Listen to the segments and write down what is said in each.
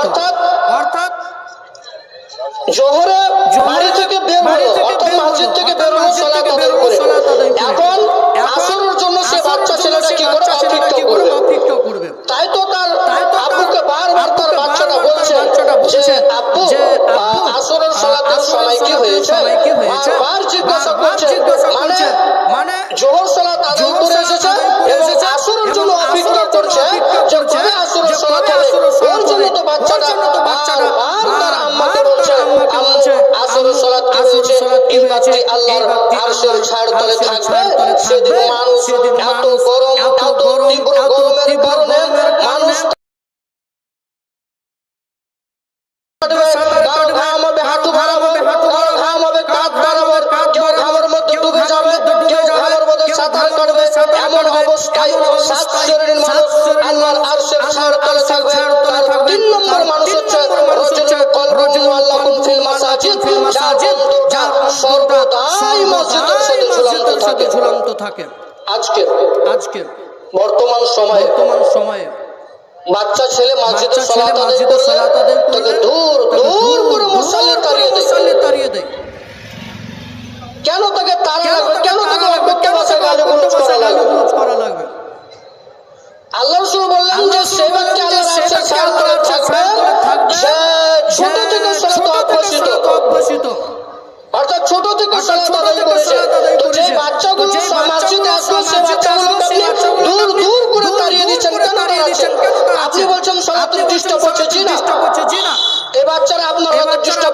অর্থাৎ অর্থাৎ জোহরে বাড়ি থেকে বের হলো অর্থাৎ মসজিদ থেকে বের হলো সালাত আদায় করে। সাথে ঝুলান্ত থাকে। আজকের আজকের বর্তমান সময়ে? বর্তমান সময়ে। বাচ্চা ছেলে মসজিদে সালাত আদায় তাকে দূর দূর করে মুসল্লি তাড়িয়ে দেয়। মুসল্লি তাড়িয়ে দেয়। কেন তাকে তারা লাগবে? কেন তাকে লাগবে? কেন সে তাকে গালিগুলোজ করা লাগবে? করা লাগবে? আল্লাহ রাসূল বললেন যে সে ব্যক্তি আল্লাহর সাথে সালাত থাকবে। সে হ্যাঁ। ছোট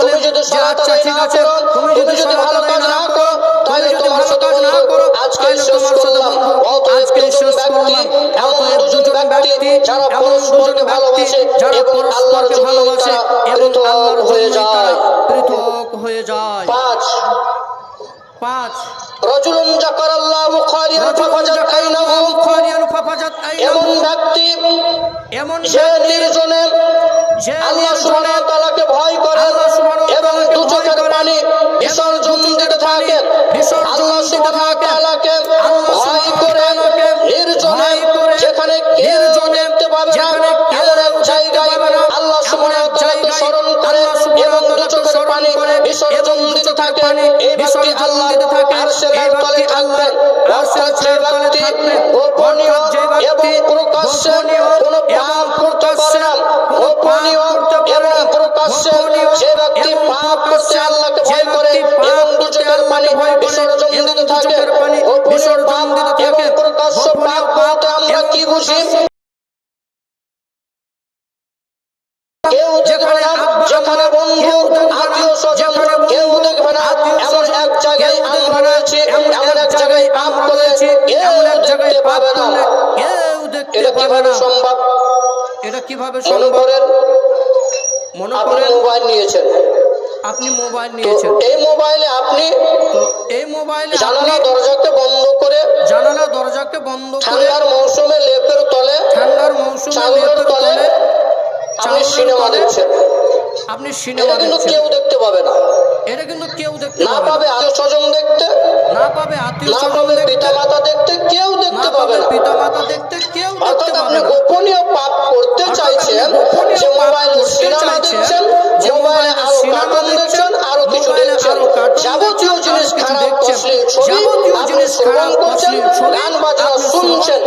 তুমি যদি সলাত আদায় না তুমি যদি ভালো কাজ না করো তাহলে তোমার সাথে বন্ধু আজকে শেষ করলাম। অতএব দুজন ব্যক্তি এমন দুজন ব্যক্তি যারা পরস্পরকে ভালোবাসে এবং আল্লাহর জন্য তারা পৃথক হয়ে যায়। পৃথক হয়ে যায়। পাঁচ। পাঁচ। রজুলুন জাকার আল্লাহ ফাফাজাত আইনাহু খালিয়ান ফাফাজাত আইনাহু। এমন ব্যক্তি এমন যে নির্জনে যে আল্লাহ সুবহানাহু ওয়া তাআলাকে ব্যক্তি আল্লাহর আরশের তলে ব্যক্তি অর্থাৎ যে ব্যক্তি গোপনীয় অর্থাৎ যে ব্যক্তি এবং প্রকাশ্যে কোনো পাপ করতে পারে না গোপনীয় এবং প্রকাশ্যে যে ব্যক্তি পাপ করতে আল্লাহকে ভয় করে এবং দু পানি আল্লাহকে ভয় করে বিসর্জন দিতে থাকে চোখের পানি গোপনীয় বিসর্জন দিতে থাকে। প্রকাশ্য পাপ বলতে আমরা কি বুঝি কেউ যেখানে কীভাবে সম্ভব? এটা কীভাবে মনে মনে আপনি করেন? মোবাইল নিয়েছেন। আপনি মোবাইল নিয়েছেন। এই মোবাইলে আপনি এই মোবাইলে জানালা দরজাকে বন্ধ করে জানালা দরজাকে বন্ধ করে ঠান্ডার মৌসুমে লেপের তলে ঠান্ডার মৌসুমে লেপের তলে আপনি সিনেমা দেখছেন। আপনি সিনেমা কিন্তু কেউ দেখতে পাবে না। এটা কিন্তু কেউ দেখতে না পাবে আত্মীয় স্বজন দেখতে না পাবে আত্মীয় স্বজন দেখতে। পিতা মাতা দেখতে কেউ দেখতে পাবে না। পিতা মাতা দেখতে কেউ করছেন গান বাজনা শুনছেন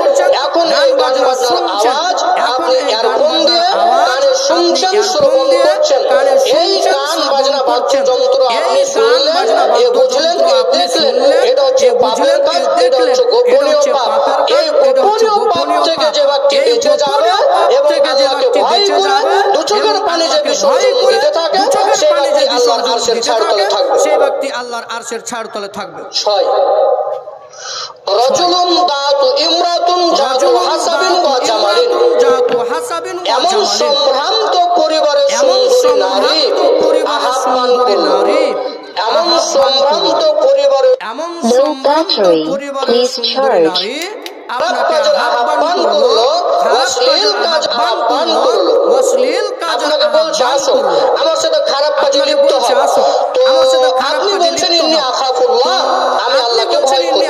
এখন এই গান বাজনা বাজনার আওয়াজ আপনি বাজনার দিয়ে কানে শুনছেন শ্রবণ করছেন। এই গান বাজনা। বাদ্যযন্ত্র আপনি শুনলেন এ বুঝলেন দেখলেন এটা হচ্ছে পাপের বুঝলেন, কাজ এটা হচ্ছে গোপনীয় পাপ। এই গোপনীয় পাপ থেকে যে ব্যক্তি বেঁচে যাবে এবং যে আল্লাহকে ব্যক্তি ভয় করে দু চোখের পানি যে বিসর্জন দিতে থাকে সে ব্যক্তি আল্লাহর আরশের দিতে ছাড় তলে থাকবে। সেই ব্যক্তি আল্লাহর আরশের ছাড় থাকবে। ছয়। রজুলুন দাতু ইমরাতুন জাতু হাসাবিন ওয়া জামালিন জাতু হাসাবিন ওয়া এমন। সম্ভ্রান্ত পরিবারের এমন সুন্দরী নারী সম্ভ্রান্ত পরিবারের সুন্দরী নারী এমন সম্ভ্রান্ত পরিবারের এমন সম্ভ্রান্ত পরিবারের সুন্দরী নারী আপনাকে আহ্বান করল অশ্লীল কাজ আহ্বান করল। অশ্লীল আপনাকে বলছে আসো। আমার সাথে খারাপ কাজে লিপ্ত হও। তো আমার সাথে খারাপ আপনি কাজে বলছেন ইন্নি আখাফুল্লাহ আমি আল্লাহকে ভয় করি।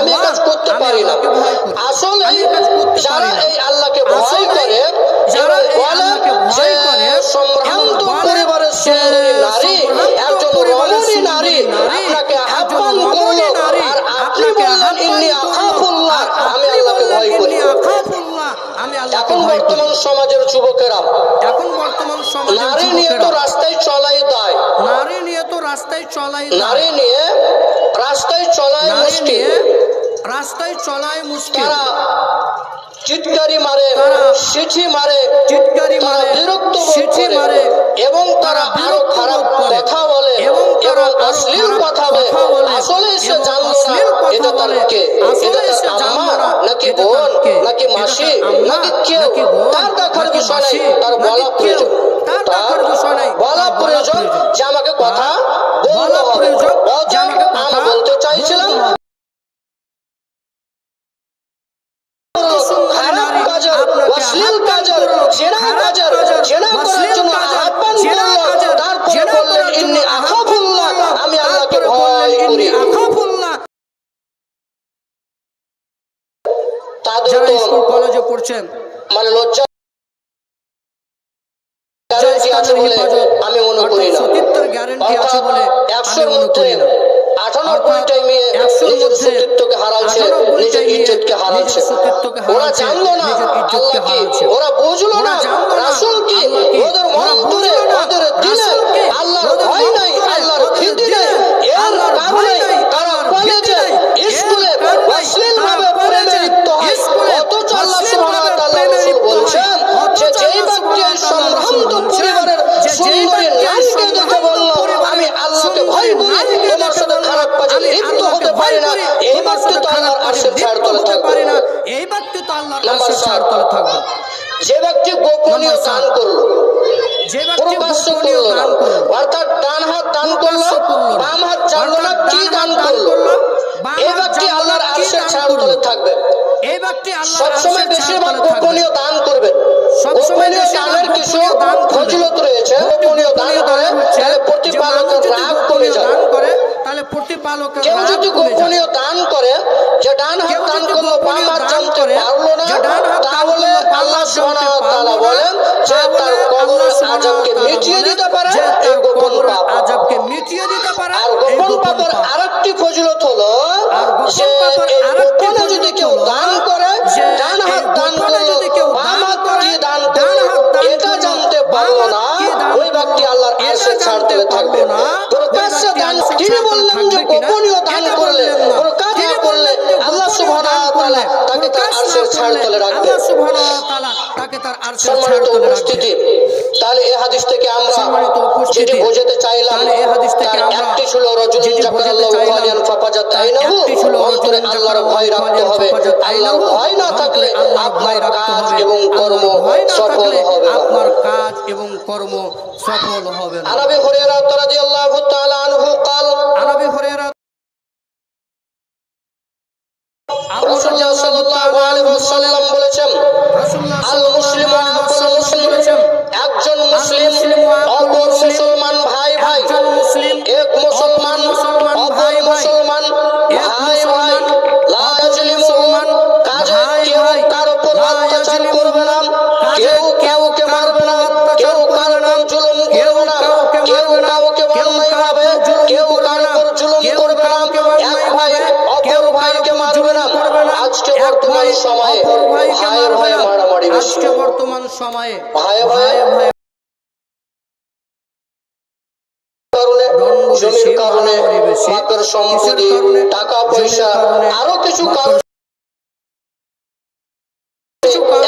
আমি কাজ করতে পারি না। করি। আসলে যারা এই আল্লাহকে ভয় করে যারা আল্লাহকে ভয় করে সম্ভ্রান্ত পরিবারের সুন্দরী নারী একজন রমণী নারী আপনাকে আহ্বান রমণী এখন বর্তমান সমাজের যুবকেরা এখন বর্তমান সমাজের নারী নিয়ে তো রাস্তায় চলাই দায়। নারী নিয়ে তো রাস্তায় চলাই নারী নিয়ে রাস্তায় চলাই মুশকিল। রাস্তায় চলাই মুশকিল। চিৎকারি মারে সিঠি মারে চিৎকারি মারে বিরক্ত করে মারে এবং তারা আরও খারাপ করে। কথা বলে এবং তারা এবং আরও অশ্লীল কথা কথা বলে বলে। আসলে সে জানলো না এটা তার কে? এটা তার আম্মা নাকি বোন নাকি মাসি নাকি কেউ তার দেখার বিষয় নাই তার বলা প্রয়োজন। তার দেখার বিষয় নাই, বলা প্রয়োজন প্রয়োজন। যে আমাকে কথা বলা প্রয়োজন পারা আর গোপন পাতার আরেকটি ফজিলত হলো যে গোপনে যদি কেউ দান করে ডান হাত দান করল বাম হাত দিয়ে দান করল এটা জানতে পারল না ওই ব্যক্তি আল্লাহর আয়েসের ছাড় তেলে থাকবে না প্রকাশ্যে দান তিনি বললেন যে গোপনীয় দান করলে প্রকাশ করলে আল্লাহ সুবহানাহু ওয়া তাআলা তাকে তার আয়েসের ছাড় তেলে রাখবে। আল্লাহ সুবহানাহু ওয়া তাআলা তাকে তার সম্মানিত উপস্থিতি তাহলে হাদিস থেকে আমরা বোঝাতে চাইলাম হাদিস থেকে আমরা একটি রজুল জাকাল্লাহু অন্তরে আল্লাহর ভয় রাখতে হবে। ভয় না থাকলে আপনার কাজ এবং কর্ম সফল হবে আপনার কাজ এবং কর্ম সফল হবে না। আনাবি হুরায়রা রাদিয়াল্লাহু তাআলা আনহু قال আনাবি হুরায়রা রাসূলুল্লাহ সাল্লাল্লাহু আলাইহি বলেছেন আল মুসলিম, একজন মুসলিম অপর মুসলমান ভাই ভাই মুসলিম এক মুসলমান মুসলমান ভাই মুসলমান ভাই ভাই, লা ইয়াজলিমু কাজ কেউ কার উপর অত্যাচার করবে না সময়ে। ভাইকে মারবে মারামারি আজকে বর্তমান সময়ে। ভাই ভাই। ভাই জমির কারণে বাপের সম্পত্তি টাকা পয়সা আরও কিছু কারণ।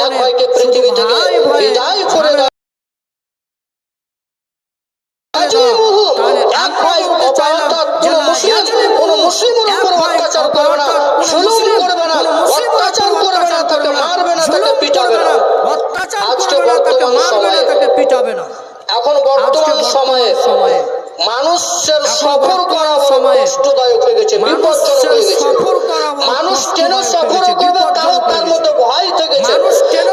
এক ভাইকে পৃথিবী থেকে বিদায় করে এক ভাই অপায়তার কোনো মুসলিম কোনো মুসলিমের উপর অত্যাচার করে না। হবে না। এখন বর্তমান সময়ে সময়ে মানুষের সফর করা সময় কষ্টদায়ক হয়ে গেছে বিপজ্জনক হয়ে গেছে। মানুষ কেন সফর করবে কারও তার মধ্যে ভয় থেকে গেছে মানুষ কেন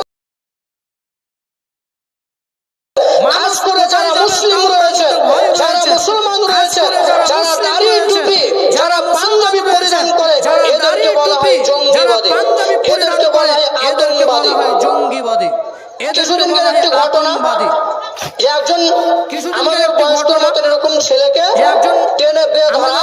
মানুষ করে যারা মুসলিম রয়েছে যারা মুসলমান কিছুদিনকার ঘটনা। একজন মতন এরকম ছেলেকে ট্রেনে ধরা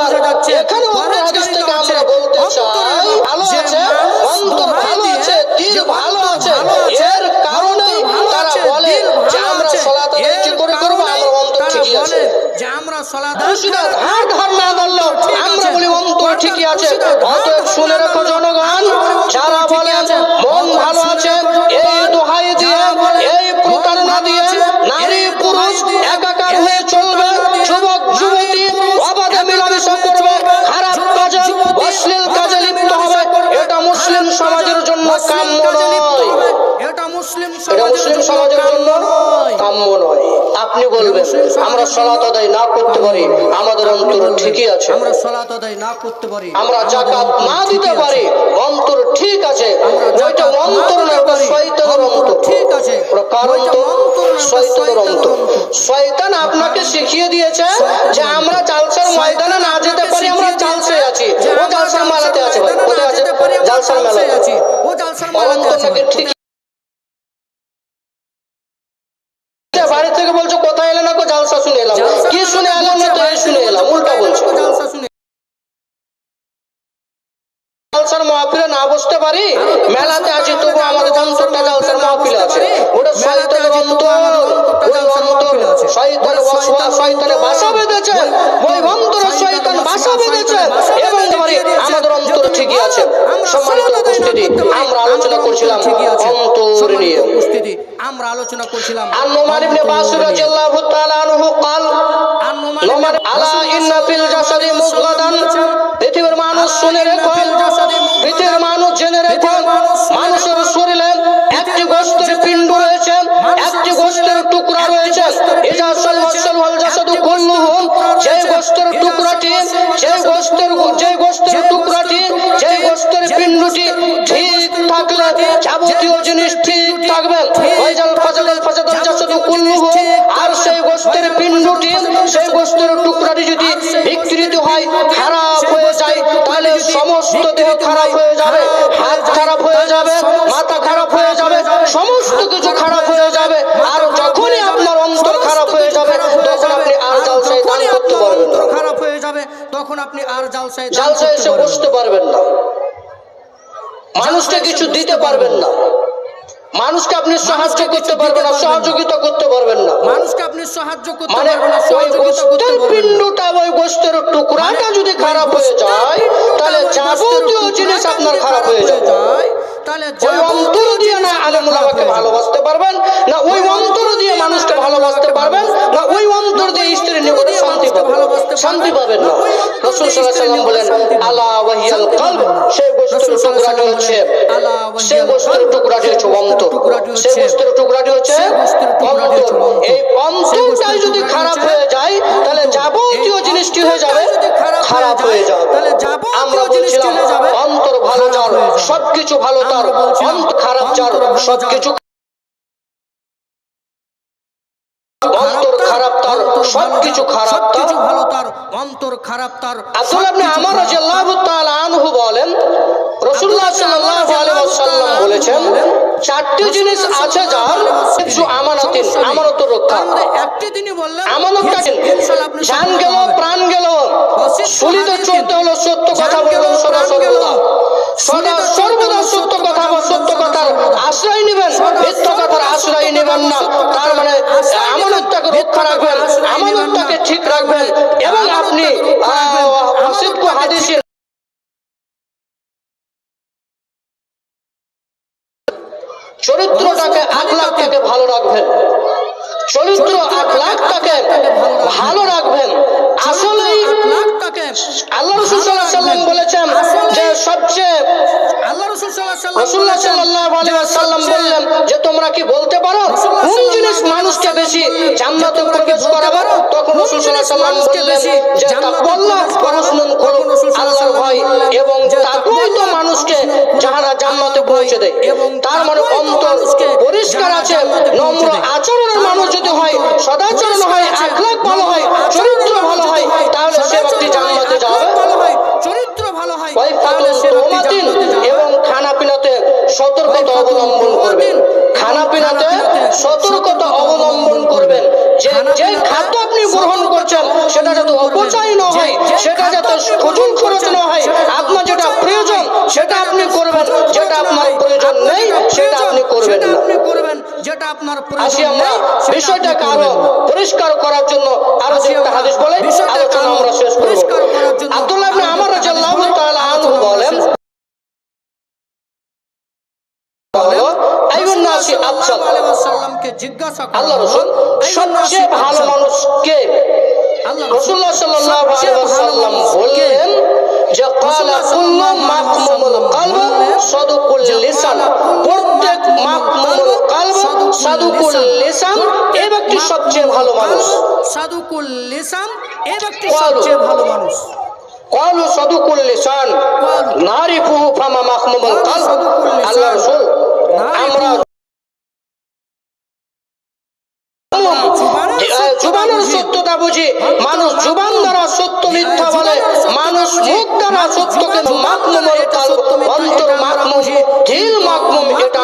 অন্তরের ব্যাপার মুসলিম সমাজের জন্য কাম্য নয়। আপনি বলবেন আমরা সলাত আদায় না করতে পারি আমাদের অন্তর ঠিকই আছে। আমরা সলাত আদায় না করতে পারি। আমরা জাকাত না দিতে পারি অন্তর ঠিক আছে। ওইটা অন্তর না শয়তানের অন্তর ঠিক আছে। ওটা কার ওইটা অন্তর অন্তর না, ওটা শয়তানের অন্তর। শয়তান আপনাকে শিখিয়ে দিয়েছে যে আমরা জালসার ময়দানে না যেতে পারি আমরা জালসায় আছি। ও জালসার মেলাতে আছে ভাই। কোথায় আছে? জালসার জালসায় মেলাতে। আছি। ও জালসার মেলাতে আছে ঠিক বাড়ি থেকে বলছো কোথায় এলে না কো জালসা শুনে এলাম। কি শুনে এলাম না তো? এই শুনে এলাম উল্টা বলছো। জালসা শুনে জালসার মাহফিলে না বসতে পারি? মেলাতে আছি তবু আমাদের অন্তরটা জালসার মাহফিলে আছে। ওটা শয়তানের অন্তর ওই অন্তর শয়তানে শয়তানে বাসা বেঁধেছে। ওই অন্তরে শয়তান বাসা বেঁধেছে এবং এবারে আমাদের অন্তর ঠিকই আছে সম্মানিত উপস্থিতি আমরা আলোচনা করছিলাম অন্তর নিয়ে উপস্থিতি আমরা আলোচনা করছিলাম আর নোমান ইবনে বাসির রাদিয়াল্লাহু তাআলা আনহু قال আর নোমান নোমান আলা ইন্না ফিল জাসাদি মুগলাদান পৃথিবীর মানুষ শুনে রেখো পৃথিবীর মানুষ জেনে রেখো গোস্তের টুকরাটি সেই গোস্তের যেই গোস্তের টুকরাটি যেই গোস্তের পিণ্ডটি ঠিক থাকলে যাবতীয় জিনিস ঠিক থাকবে। ওয়াইজাল ফাজাল ফাজাদাল জাসাদু কুল্লুহু আর সেই গোস্তের পিণ্ডটি সেই গোস্তের টুকরাটি যদি বিকৃত হয় খারাপ হয়ে যায় তাহলে সমস্ত দেহ খারাপ হয়ে তখন আপনি আর জালসায় জালসায় এসে বসতে পারবেন না। মানুষকে কিছু দিতে পারবেন না। মানুষকে আপনি সাহায্য করতে পারবেন না সহযোগিতা করতে পারবেন না। মানুষকে আপনি সাহায্য করতে মানে পারবেন না সহযোগিতা করতে পারবেন না। পিণ্ডটা ওই গোস্তের টুকরাটা যদি খারাপ হয়ে যায় তাহলে যাবতীয় জিনিস আপনার খারাপ হয়ে যায় তাহলে ওই অন্তর দিয়ে না আলমুলামাকে ভালোবাসতে পারবেন না ওই অন্তর দিয়ে মানুষকে ভালোবাসতে পারবেন না ওই অন্তর দিয়ে স্ত্রীর নিকটে শান্তি পাবেন না। রসুল সাল্লাম বলেন আলা ওয়াহিয়াল কলব। সেই টুকরাটি হচ্ছে সেই টুকরাটি হচ্ছে অন্তর সেই টুকরাটি হচ্ছে অন্তর এই অন্তরটাই যদি খারাপ হয়ে যায় তাহলে যাবতীয় জিনিসটি হয়ে যাবে খারাপ হয়ে যাবে। আমরা বলছিলাম অন্তর ভালো যার সবকিছু ভালো তার অন্তর খারাপ যার সবকিছু অন্তর খারাপ তার সবকিছু খারাপ তার। ভালো তার অন্তর খারাপ তার আব্দুল আপনি সবকিছু আমার রাদিয়াল্লাহু তাআলা আনহু বলেন রাসূলুল্লাহ সাল্লাল্লাহু আলাইহি ওয়াসাল্লাম বলেছেন চারটি জিনিস আছে যার কিছু আমানতিন আমানত রক্ষা। একটি তিনি বললেন আমানত কাটেন জান গেল প্রাণ গেল। অসিদ্ধ চলতে হলো সত্য কথা বলবেন সদা সর্বদা। সদা সর্বদা সত্য কথা বা সত্য কথার আশ্রয় নেবেন মিথ্যা কথার আশ্রয় নেবেন না। তার মানে। আমানতটাকে রক্ষা রাখবেন আমানতটাকে ঠিক রাখবেন। এবং আপনি হাদিসের চরিত্রটাকে আখলাকটাকে ভালো রাখবেন। চরিত্র আখলাকটাকে ভালো রাখবেন। আসলেই আখলাকটাকে আল্লাহ রসুল সাল্লাল্লাহু আলাইহি সাল্লাম বলেছেন যে সবচেয়ে আল্লাহ রাসূল সাল্লাল্লাহু আলাইহি ওয়াসাল্লাম ওয়াসাল্লাম বললেন যে তোমরা কি বলতে পারো? কোন জিনিস মানুষকে বেশি জান্নাতে প্রবেশ করাবে তখন রাসূল সাল্লাল্লাহু আলাইহি সাল্লাম বললেন যে তাকওয়াল্লাহ করো আল্লাহর ভয় এবং তাকওয়াই তো মানুষকে যাহারা জান্নাতে পৌঁছে দেয়। তার মানে অন্তর পরিষ্কার আছে নম্র আচরণের মানুষ যদি হয় সদাচরণ হয় আখলাক ভালো হয় চরিত্র ভালো হয় তাহলে সে ব্যক্তি জান্নাতে যাবে। চরিত্র ভালো হয় তাহলে সে ব্যক্তি। এবং খানা পিনাতে সতর্কতা অবলম্বন করবেন। খানা পিনাতে সতর্কতা অবলম্বন করবেন। যে যে খাদ্য আপনি গ্রহণ করছেন সেটা যাতে অপচয় না হয় সেটা যাতে খরচ না প্রয়োজন নেই সেটা আপনি করবেন না। করবেন যেটা আপনার আসি আমরা বিষয়টাকে আরও পরিষ্কার করার জন্য আরও একটা হাদিস বলে আলোচনা আমরা শেষ করব। পরিষ্কার করার জন্য আব্দুল্লাহ ইবনে আমর রাদিয়াল্লাহু তাআলা আনহু বলেন আল্লাহ রাসূল সবচেয়ে ভালো আফসাল? রাসূলুল্লাহ সাল্লাল্লাহু আলাইহি ওয়াসাল্লাম বললেন যে ক্বালা কুল্লু মাকমুল কলব সাদুকুল লিসান। প্রত্যেক মাকমুল কলব সাদুকুল লিসান। এই ব্যক্তি সবচেয়ে ভালো মানুষ। সাদুকুল লিসান এই ব্যক্তি সবচেয়ে ভালো মানুষ। কলু সাদুকুল লিসান। নারিফুহু ফামা মাকমুল আমরা জুবানের সত্যতা বুঝি। মানুষ জুবান দ্বারা সত্য মিথ্যা বলে মানুষ মুখ দ্বারা সত্যকে মাকমুম অন্তর মাকমুম দিল মাকমুম এটা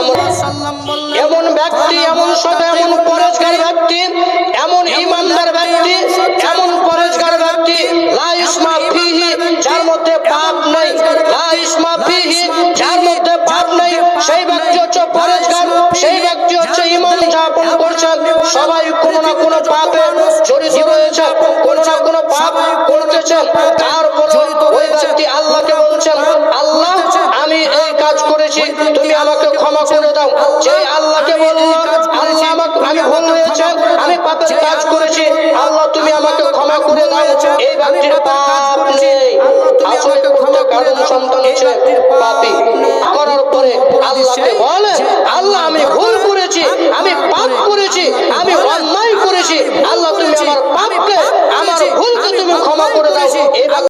এমন ব্যক্তি এমন সব এমন পরেজগার ব্যক্তি এমন ইমানদার ব্যক্তি এমন পরেজগার ব্যক্তি লা ইসমা সবাই কোনো না কোনো পাপে জড়িত রয়েছে কোনো না কোনো পাপ করতেছেন তারপর ওই ব্যক্তি আল্লাহকে বলছেন আল্লাহ আমি এই কাজ করেছি তুমি আমাকে ক্ষমা করে দাও। যে আল্লাহকে বলল কাজ করেছি আল্লাহ তুমি আমাকে ক্ষমা করে দাও। এই ব্যক্তির পাপ নেই। আসলে ক্ষমা কারণ সন্তান হচ্ছে পাপি করার পরে আল্লাহকে বলে আল্লাহ আমি ভুল করেছি আমি পাপ করেছি আমি অন্যায় করেছি। আল্লাহ তুমি আমার পাপকে আমার ভুলকে তুমি ক্ষমা করে দাও।